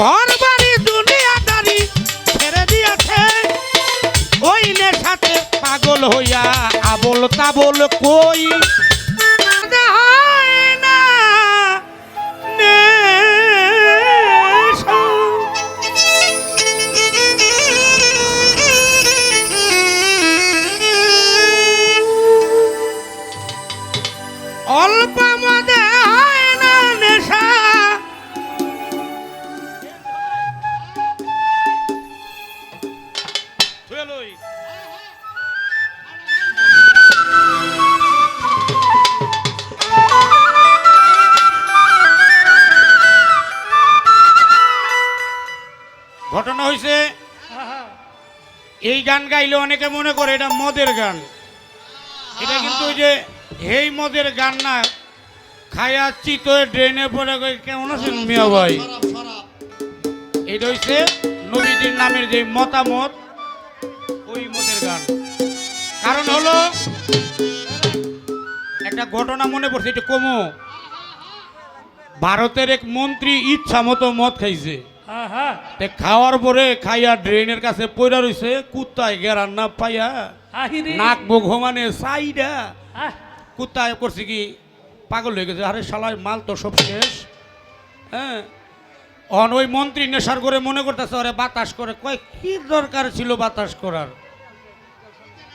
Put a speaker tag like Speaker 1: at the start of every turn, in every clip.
Speaker 1: ঘর বাড়ি দুনিয়াদারি ছেড়ে দিয়েছে। ওই নেশাতে পাগল হইয়া আবল তাবল কই? হয়েছে এই গান গাইলে অনেকে মনে করে এটা মদের গান। এটা কিন্তু যে এই মদের গান না। খায়া চিত ড্রেনে পড়ে কেমন আছেন মিয়া ভাই? এটা হচ্ছে নবীজির নামের যে মতামত, ওই মদের গান। কারণ হলো, একটা ঘটনা মনে পড়ছে এটা কমো। ভারতের এক মন্ত্রী ইচ্ছা মতো মদ খাইছে। তে খাওয়ার পরে খাইয়া ড্রেনের কাছে পড়া রইছে কুত্তায় গেরান না পাইয়া। নাক মুখ ঘমানে সাইডা। কুত্তায় করছে কি পাগল হয়ে গেছে। আরে শালায় মাল তো সব শেষ। হ্যাঁ। অন ওই মন্ত্রী নেশার করে মনে করতেছে ওরে বাতাস করে। কয় কি দরকার ছিল বাতাস করার?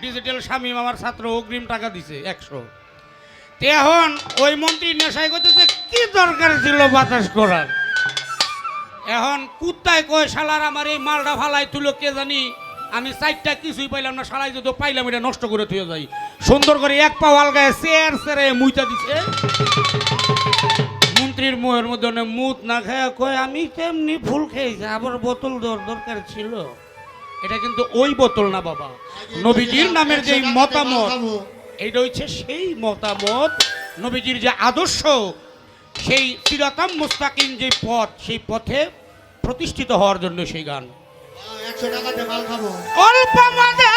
Speaker 1: ডিজিটাল স্বামী আমার ছাত্র অগ্রিম টাকা দিছে একশো। তে এখন ওই মন্ত্রী নেশায় করতেছে কি দরকার ছিল বাতাস করার? এখন কুত্তায় কয় শালার আমার এই মালটা ফালাই তুলো কে জানি? আমি সাইডটা কিছুই পাইলাম না, শালাই যদি পাইলাম এটা নষ্ট করে থুয়ে যাই। সুন্দর করে এক পা আলগায় চেয়ার সেরে মুইটা দিছে। মন্ত্রীর মুহের মধ্যে মুত না খায়, কয়, আমি তেমনি ফুল খেয়েছি? আবার বোতল দরকার ছিল। এটা কিন্তু ওই বোতল না বাবা। নবীজির নামের যে মতামত, এইটা হচ্ছে সেই মতামত, নবীজির যে আদর্শ, সেই সিরাতাম মুস্তাকিম যে পথ, সেই পথে প্রতিষ্ঠিত হওয়ার জন্য সেই গান। অল্প মজা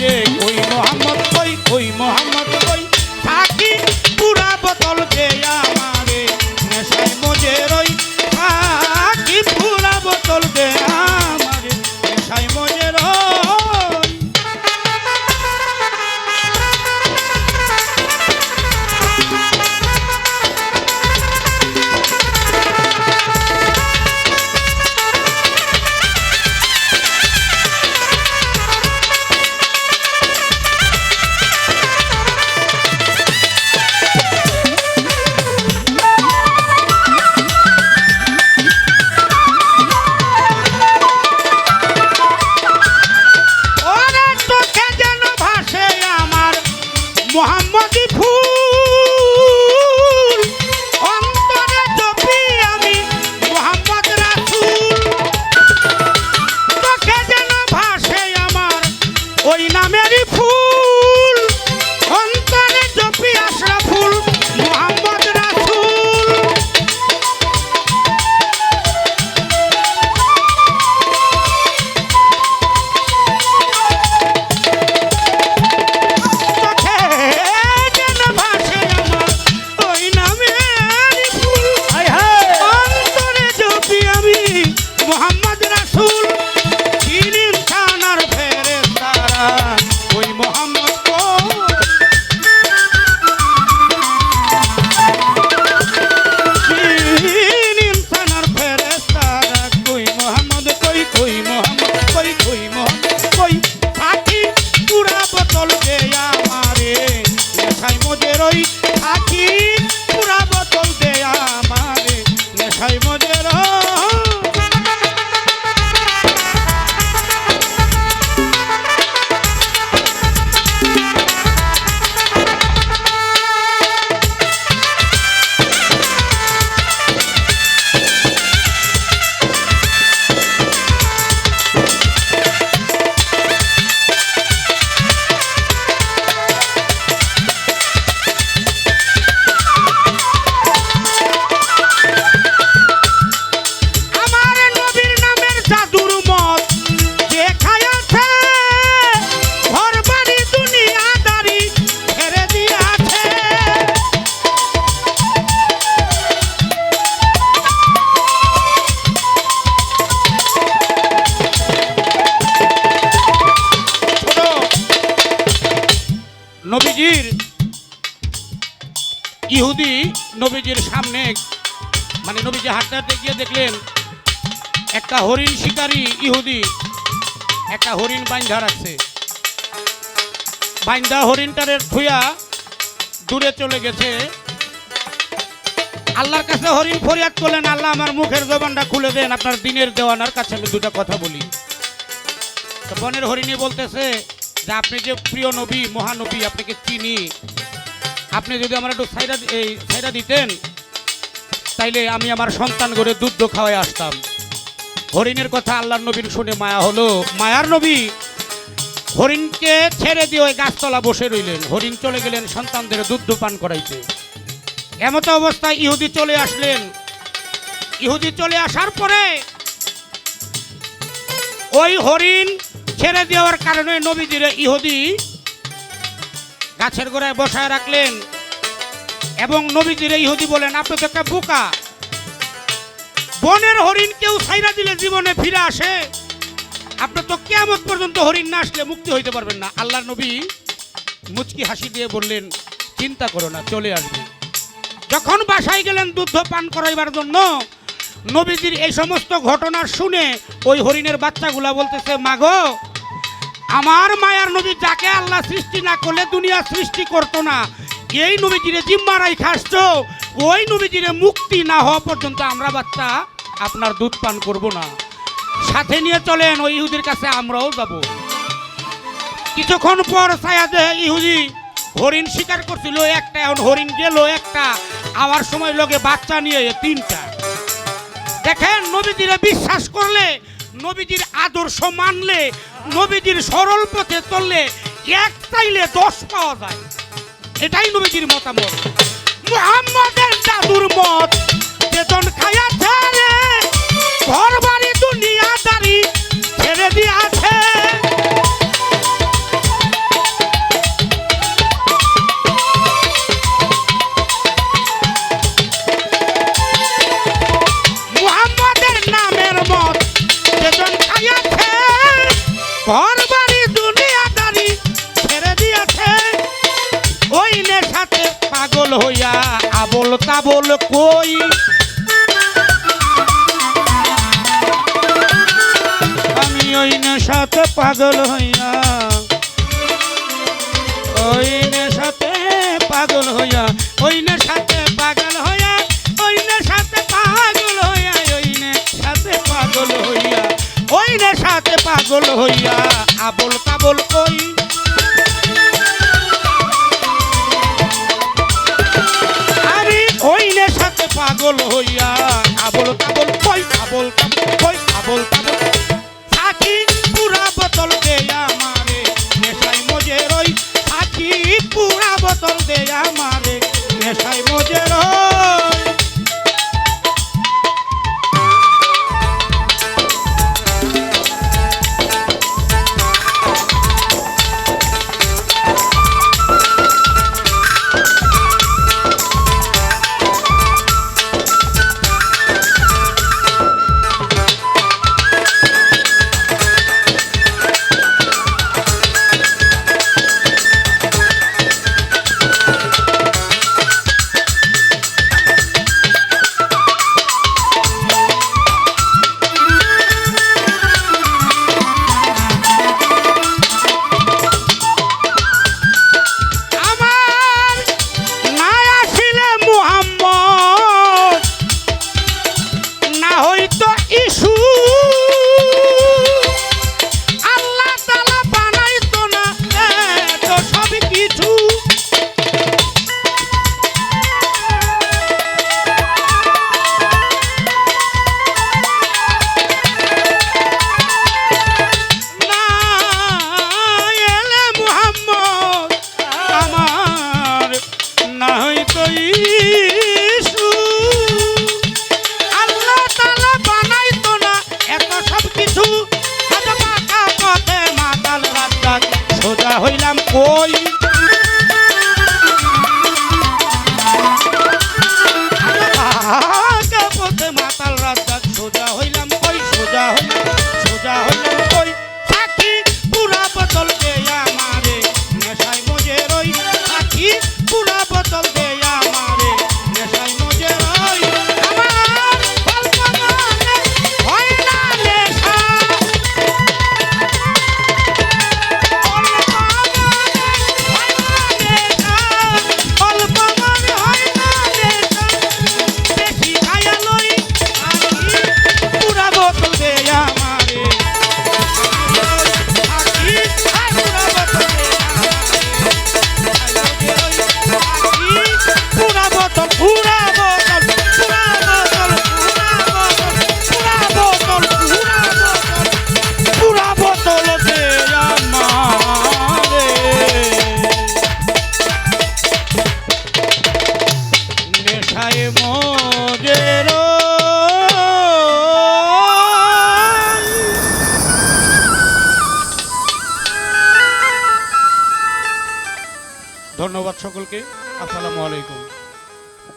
Speaker 1: oye. নবীজির ইহুদি নবীজির সামনে মানে নবীজি হাঁটতে গিয়ে দেখলেন, একটা হরিণ শিকারী ইহুদি, একটা হরিণ বাইন্ধা রাখছে। বাইন্ধা হরিণটারে ঠুয়া দূরে চলে গেছে। আল্লাহর কাছে হরিণ ফরিয়াদ করলেন, আল্লাহ আমার মুখের জবানটা খুলে দেন, আপনার দিনের দেওয়ানার কাছে আমি দুটা কথা বলি। বনের হরিণী বলতেছে যে আপনি যে প্রিয় নবী মহানবী আপনাকে চিনি, আপনি যদি আমার একটু সাইডা এই সাইডা দিতেন, তাইলে আমি আমার সন্তান করে দুধ খাওয়াই আসতাম। হরিণের কথা আল্লাহর নবীর শুনে মায়া হলো। মায়ার নবী হরিণকে ছেড়ে দিয়ে ওই গাছতলা বসে রইলেন। হরিণ চলে গেলেন সন্তানদের দুধ পান করাইতে। এমত অবস্থায় ইহুদি চলে আসলেন। ইহুদি চলে আসার পরে ওই হরিণ ছেড়ে দেওয়ার কারণে নবীজিরে ইহুদি গাছের গোড়ায় বসায় রাখলেন। এবং নবীজিরে ইহুদি বলেন, আপনি তো একটা বোকা। বনের হরিণ কেউ ছাইরা দিলে জীবনে ফিরে আসে। আপনি তো কেমন পর্যন্ত হরিণ না আসলে মুক্তি হইতে পারবেন না। আল্লাহ নবী মুচকি হাসি দিয়ে বললেন, চিন্তা করো না, চলে আসবে। যখন বাসায় গেলেন দুধ পান করাইবার জন্য, নবীজির এই সমস্ত ঘটনা শুনে ওই হরিণের বাচ্চাগুলা বলতেছে মাগো আমার মায়ার নবী যাকে আল্লাহ সৃষ্টি না করলে দুনিয়া সৃষ্টি করতো না, এই নবীজিরে জিম্মারাই খাসছ ওই নবীজিরে মুক্তি না হওয়া পর্যন্ত আমরা বাচ্চা আপনার দুধ পান করব না। সাথে নিয়ে চলেন, ওই ইহুদির কাছে আমরাও যাব। কিছুক্ষণ পর ছায়াদে ইহুদি হরিণ শিকার করছিল, একটা এখন হরিণ গেল, একটা আবার সময় লগে বাচ্চা নিয়ে তিনটা। দেখেন নবীজিরে বিশ্বাস করলে, নবীজির আদর্শ মানলে নবীজির সরল পথে চললে এক চাইলে দশ পাওয়া যায়। এটাই নবীজির মতামত। মুহাম্মাদের জাদুর মত বেতন খায়া ছেড়ে ঘর বাড়ি দুনিয়াদারি ছেড়ে দিয়াছে। মুহাম্মাদের নামের মত বেতন খাইয়াছে ঘর বাড়ি দুনিয়াদারি ছেড়ে দিয়েছে। ওই নেশাতে পাগল হইয়া আবল তাবল কই? আমি ওই নেশাতে পাগল হইয়া, ওই নেশাতে পাগল হইয়া, ওই নেশাতে পাগল হইয়া আবল তাবল কই? আরে ওই নেশাতে পাগল হইয়া আবল তাবল কই, আবল তাবল কই, আবল তাবল সাথী পুরা বোতল দে আমারে নেশাই মজে রই। সাথী পুরা বোতল দে আমারে নেশাই